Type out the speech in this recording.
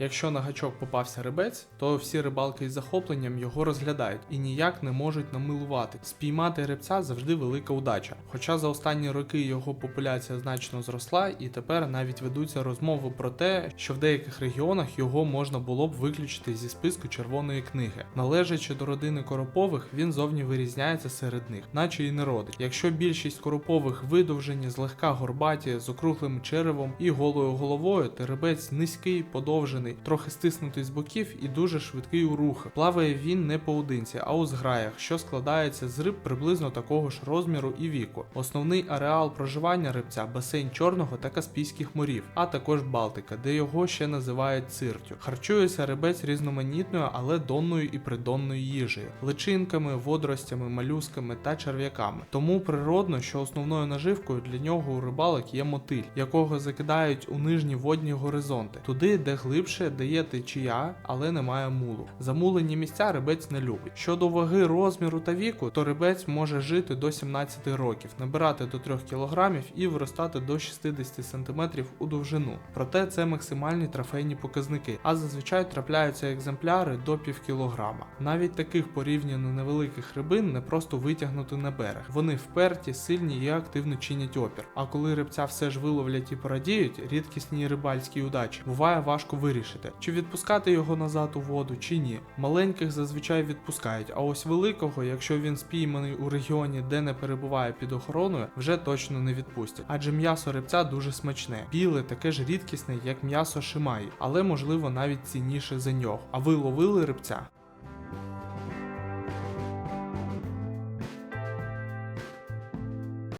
Якщо на гачок попався рибець, то всі рибалки із захопленням його розглядають і ніяк не можуть намилувати. Спіймати рибця завжди велика удача. Хоча за останні роки його популяція значно зросла, і тепер навіть ведуться розмови про те, що в деяких регіонах його можна було б виключити зі списку червоної книги. Належачи до родини коропових, він зовні вирізняється серед них, наче і не родить. Якщо більшість коропових видовжені, злегка горбаті, з округлим черевом і голою головою, теребець низький, подовжений, трохи стиснутий з боків і дуже швидкий у рухах. Плаває він не поодинці, а у зграях, що складається з риб приблизно такого ж розміру і віку. Основний ареал проживання рибця басейн Чорного та Каспійських морів, а також Балтика, де його ще називають циртю. Харчується рибець різноманітною, але донною і придонною їжею, личинками, водоростями, малюсками та черв'яками. Тому природно, що основною наживкою для нього у рибалок є мотиль, якого закидають у нижні водні горизонти, туди, де глибше дає течія, але немає мулу. Замулені місця рибець не любить. Щодо ваги, розміру та віку, то рибець може жити до 17 років, набирати до 3 кг і виростати до 60 см у довжину. Проте це максимальні трофейні показники, а зазвичай трапляються екземпляри до пів кілограма. Навіть таких порівняно невеликих рибин не просто витягнути на берег. Вони вперті, сильні і активно чинять опір. А коли рибця все ж виловлять і порадіють, рідкісній рибальській удачі буває важко вирішити, чи відпускати його назад у воду, чи ні. Маленьких зазвичай відпускають, а ось великого, якщо він спійманий у регіоні, де не перебуває під охороною, вже точно не відпустять. Адже м'ясо рибця дуже смачне, біле, таке ж рідкісне, як м'ясо шимаї, але можливо навіть цінніше за нього. А ви ловили рибця?